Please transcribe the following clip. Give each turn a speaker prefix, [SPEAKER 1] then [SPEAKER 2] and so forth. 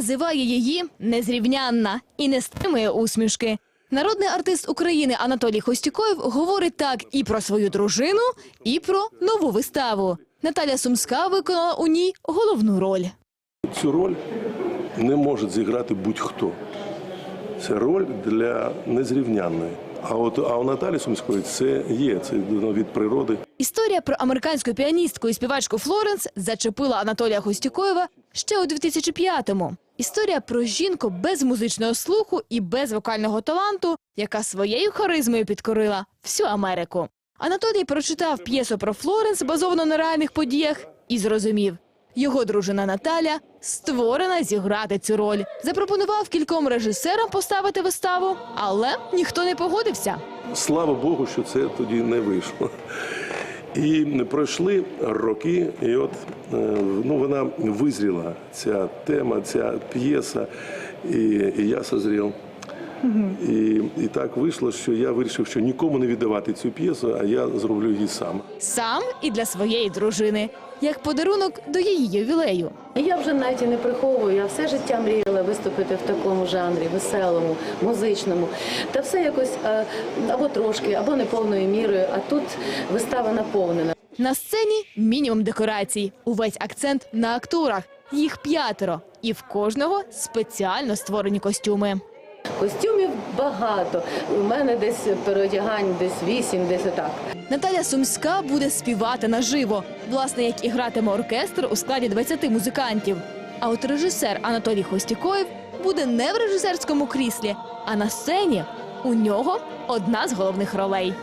[SPEAKER 1] називає її незрівнянна і не стримує усмішки. Народний артист України Анатолій Хостюкоєв говорить так і про свою дружину, і про нову виставу. Наталя Сумська виконала у ній головну роль.
[SPEAKER 2] Цю роль не може зіграти будь-хто. Це роль для незрівнянної. А от а у Наталі Сумської це є, це ну, від природи.
[SPEAKER 1] Історія про американську піаністку і співачку Флоренс зачепила Анатолія Хостюкоєва ще у 2005-му. Історія про жінку без музичного слуху і без вокального таланту, яка своєю харизмою підкорила всю Америку. Анатолій прочитав п'єсу про Флоренс, базовану на реальних подіях, і зрозумів. Його дружина Наталя створена зіграти цю роль. Запропонував кільком режисерам поставити виставу, але ніхто не погодився.
[SPEAKER 2] Слава Богу, що це тоді не вийшло. І пройшли роки, і от е, ну, вона визріла, ця тема, ця п'єса, і, і я созрів. І, і так вийшло, що я вирішив, що нікому не віддавати цю п'єсу, а я зроблю її сам.
[SPEAKER 1] сам і для своєї дружини, як подарунок до її ювілею.
[SPEAKER 3] Я вже навіть і не приховую, я все життя мріяла виступити в такому жанрі, веселому, музичному. Та все якось е, або трошки, або не повною мірою, а тут вистава наповнена.
[SPEAKER 1] На сцені мінімум декорацій. Увесь акцент на акторах. Їх п'ятеро, і в кожного спеціально створені костюми.
[SPEAKER 3] Костюмів багато. У мене десь переодягань, десь вісім, десь отак.
[SPEAKER 1] Наталя Сумська буде співати наживо, власне, як і гратиме оркестр у складі 20 музикантів. А от режисер Анатолій Хостікоєв буде не в режисерському кріслі, а на сцені. У нього одна з головних ролей.